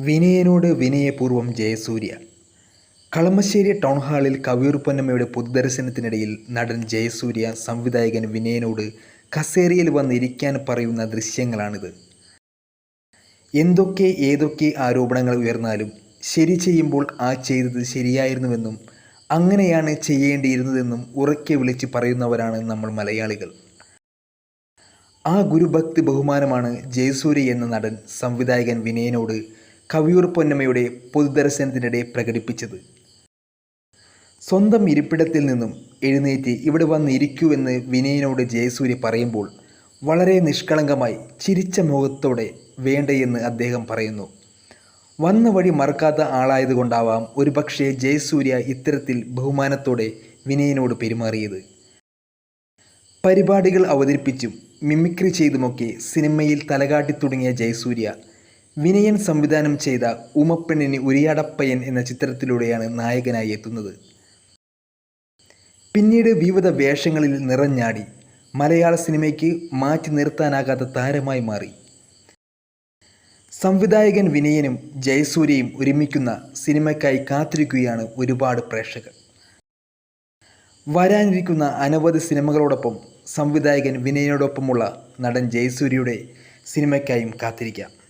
വിനയനോട് വിനയപൂർവം ജയസൂര്യ. കളമശ്ശേരി ടൗൺ ഹാളിൽ കവിയൂർ പൊന്നമ്മയുടെ പൊതുദർശനത്തിനിടയിൽ നടൻ ജയസൂര്യ സംവിധായകൻ വിനയനോട് കസേരയിൽ വന്നിരിക്കാൻ പറയുന്ന ദൃശ്യങ്ങളാണിത്. എന്തൊക്കെ ഏതൊക്കെ ആരോപണങ്ങൾ ഉയർന്നാലും ശരി ചെയ്യുമ്പോൾ ആ ചെയ്തത് ശരിയായിരുന്നുവെന്നും അങ്ങനെയാണ് ചെയ്യേണ്ടിയിരുന്നതെന്നും ഉറക്കെ വിളിച്ച് പറയുന്നവരാണ് നമ്മൾ മലയാളികൾ. ആ ഗുരുഭക്തി ബഹുമാനമാണ് ജയസൂര്യ എന്ന നടൻ സംവിധായകൻ വിനയനോട് കവിയൂർ പൊന്നമ്മയുടെ പൊതുദർശനത്തിനിടെ പ്രകടിപ്പിച്ചത്. സ്വന്തം ഇരിപ്പിടത്തിൽ നിന്നും എഴുന്നേറ്റ് ഇവിടെ വന്നിരിക്കൂവെന്ന് വിനയനോട് ജയസൂര്യ പറയുമ്പോൾ വളരെ നിഷ്കളങ്കമായി ചിരിച്ച മുഖത്തോടെ വേണ്ടയെന്ന് അദ്ദേഹം പറയുന്നു. വന്ന വഴി മറക്കാത്ത ആളായതുകൊണ്ടാവാം ഒരുപക്ഷെ ജയസൂര്യ ഇത്തരത്തിൽ ബഹുമാനത്തോടെ വിനയനോട് പെരുമാറിയത്. പരിപാടികൾ അവതരിപ്പിച്ചും മിമിക്രി ചെയ്തുമൊക്കെ സിനിമയിൽ തലകാട്ടി തുടങ്ങിയ ജയസൂര്യ വിനയൻ സംവിധാനം ചെയ്ത ഉമപ്പെണ്ണിന് ഉരിയാടപ്പയ്യൻ എന്ന ചിത്രത്തിലൂടെയാണ് നായകനായി എത്തുന്നത്. പിന്നീട് വിവിധ വേഷങ്ങളിൽ നിറഞ്ഞാടി മലയാള സിനിമയ്ക്ക് മാറ്റി നിർത്താനാകാത്ത താരമായി മാറി. സംവിധായകൻ വിനയനും ജയസൂര്യയും ഒരുമിക്കുന്ന സിനിമയ്ക്കായി കാത്തിരിക്കുകയാണ് ഒരുപാട് പ്രേക്ഷകർ. വരാനിരിക്കുന്ന അനവധി സിനിമകളോടൊപ്പം സംവിധായകൻ വിനയനോടൊപ്പമുള്ള നടൻ ജയസൂര്യയുടെ സിനിമയ്ക്കായും കാത്തിരിക്കാം.